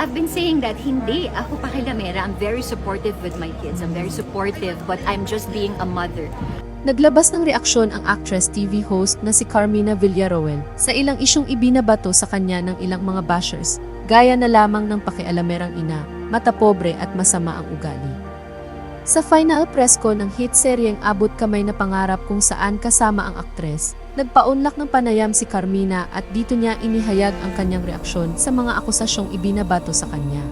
I've been saying that hindi ako pakilamera. I'm very supportive with my kids. I'm very supportive, but I'm just being a mother. Naglabas ng reaksyon ang actress TV host na si Carmina Villaroel sa ilang isyong ibinabato sa kanya ng ilang mga bashers, gaya na lamang ng pakialamerang ina, mata pobre at masama ang ugali. Sa final press ko ng hit seryeng Abot Kamay na Pangarap kung saan kasama ang aktres, nagpaunlak ng panayam si Carmina at dito niya inihayag ang kanyang reaksyon sa mga akusasyong ibinabato sa kanya.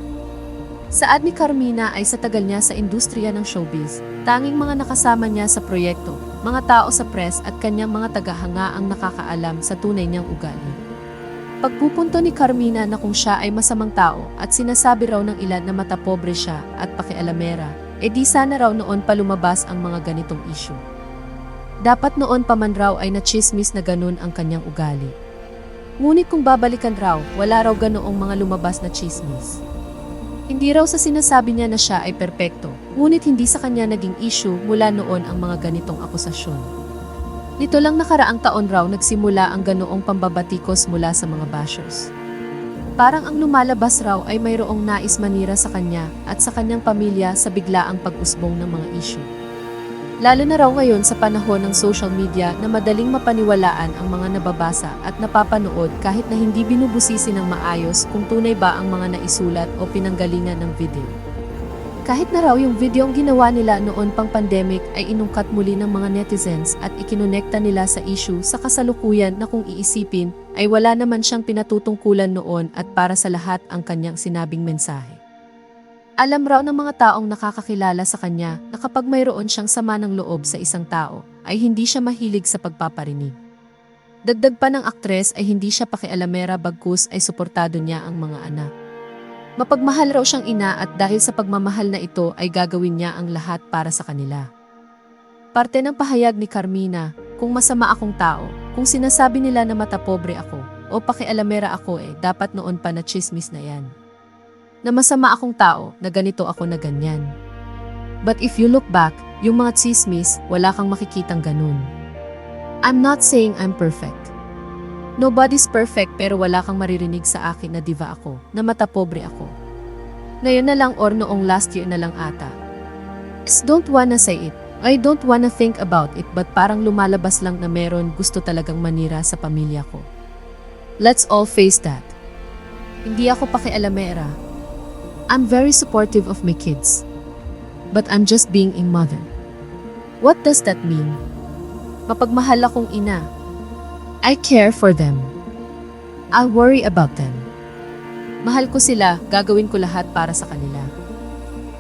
Saad ni Carmina ay sa tagal niya sa industriya ng showbiz, tanging mga nakasama niya sa proyekto, mga tao sa press at kanyang mga tagahanga ang nakakaalam sa tunay niyang ugali. Pagpupunto ni Carmina na kung siya ay masamang tao at sinasabi raw ng ilan na matapobre siya at pakialamera, e di sana raw noon pa lumabas ang mga ganitong issue. Dapat noon pa man raw ay nachismis na ganun ang kanyang ugali. Ngunit kung babalikan raw, wala raw ganoong mga lumabas na chismis. Hindi raw sa sinasabi niya na siya ay perpekto, ngunit hindi sa kanya naging issue mula noon ang mga ganitong akusasyon. Nito lang nakaraang taon raw nagsimula ang ganoong pambabatikos mula sa mga bashers. Parang ang lumalabas raw ay mayroong nais manira sa kanya at sa kanyang pamilya sa biglaang pag-usbong ng mga issue. Lalo na raw ngayon sa panahon ng social media na madaling mapaniwalaan ang mga nababasa at napapanood kahit na hindi binubusisi ng maayos kung tunay ba ang mga naisulat o pinanggalingan ng video. Kahit na raw yung video ang ginawa nila noon pang pandemic ay inungkat muli ng mga netizens at ikinonekta nila sa issue sa kasalukuyan na kung iisipin ay wala naman siyang pinatutungkulan noon at para sa lahat ang kanyang sinabing mensahe. Alam raw ng mga taong nakakakilala sa kanya na kapag mayroon siyang sama ng loob sa isang tao, ay hindi siya mahilig sa pagpaparinig. Dagdag pa ng aktres ay hindi siya pakialamera bagkus ay suportado niya ang mga anak. Mapagmahal raw siyang ina at dahil sa pagmamahal na ito ay gagawin niya ang lahat para sa kanila. Parte ng pahayag ni Carmina, kung masama akong tao, kung sinasabi nila na matapobre ako, o pakialamera ako eh, dapat noon pa na chismis na yan na masama akong tao, na ganito ako na ganyan. But if you look back, yung mga chismis, wala kang makikitang ganun. I'm not saying I'm perfect. Nobody's perfect pero wala kang maririnig sa akin na diva ako, na matapobre ako. Ngayon na lang or noong last year na lang ata. Just don't wanna say it. I don't wanna think about it but parang lumalabas lang na meron gusto talagang manira sa pamilya ko. Let's all face that. Hindi ako pakialamera, I'm very supportive of my kids. But I'm just being a mother. What does that mean? Mapagmahal akong ina. I care for them. I'll worry about them. Mahal ko sila, gagawin ko lahat para sa kanila.